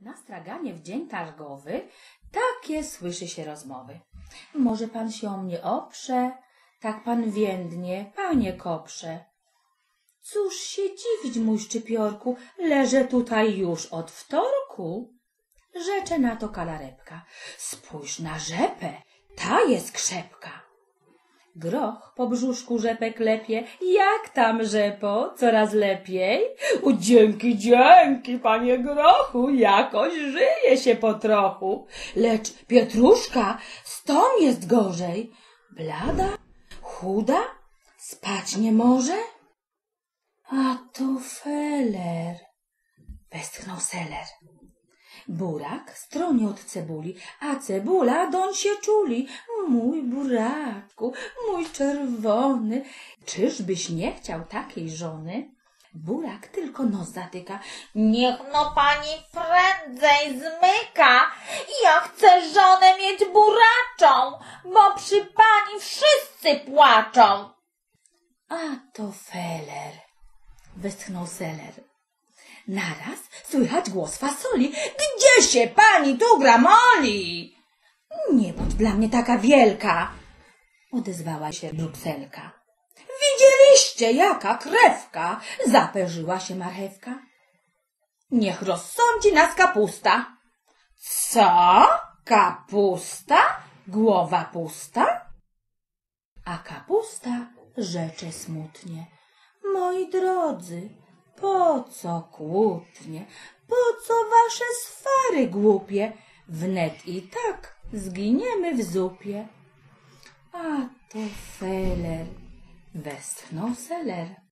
Na straganie w dzień targowy takie słyszy się rozmowy. Może pan się o mnie oprze, tak pan więdnie, panie koprze. Cóż się dziwić, mój szczypiorku, leżę tutaj już od wtorku. Rzecze na to kalarebka. Spójrz na rzepę, ta jest krzepka. Groch po brzuszku rzepę klepie. Jak tam, rzepo? Coraz lepiej? U, dzięki, dzięki, panie grochu, jakoś żyje się po trochu. Lecz Pietruszka z tą jest gorzej. Blada, chuda, spać nie może? A to feler, westchnął seler. Burak stronie od cebuli, a cebula doń się czuli. Mój buraku, mój czerwony, czyżbyś nie chciał takiej żony? Burak tylko nos zatyka. Niech no pani prędzej zmyka. Ja chcę żonę mieć buraczą, bo przy pani wszyscy płaczą. A to feler, westchnął seler. Naraz słychać głos fasoli. Gdzie się pani tu gramoli? Nie bądź dla mnie taka wielka, odezwała się brukselka. Widzieliście, jaka krewka, zaperzyła się marchewka. Niech rozsądzi nas kapusta. Co? Kapusta? Głowa pusta? A kapusta rzecze smutnie. Moi drodzy, po co kłótnie? Po co wasze swary głupie? Wnet i tak zginiemy w zupie. A to feler, westchnął seler.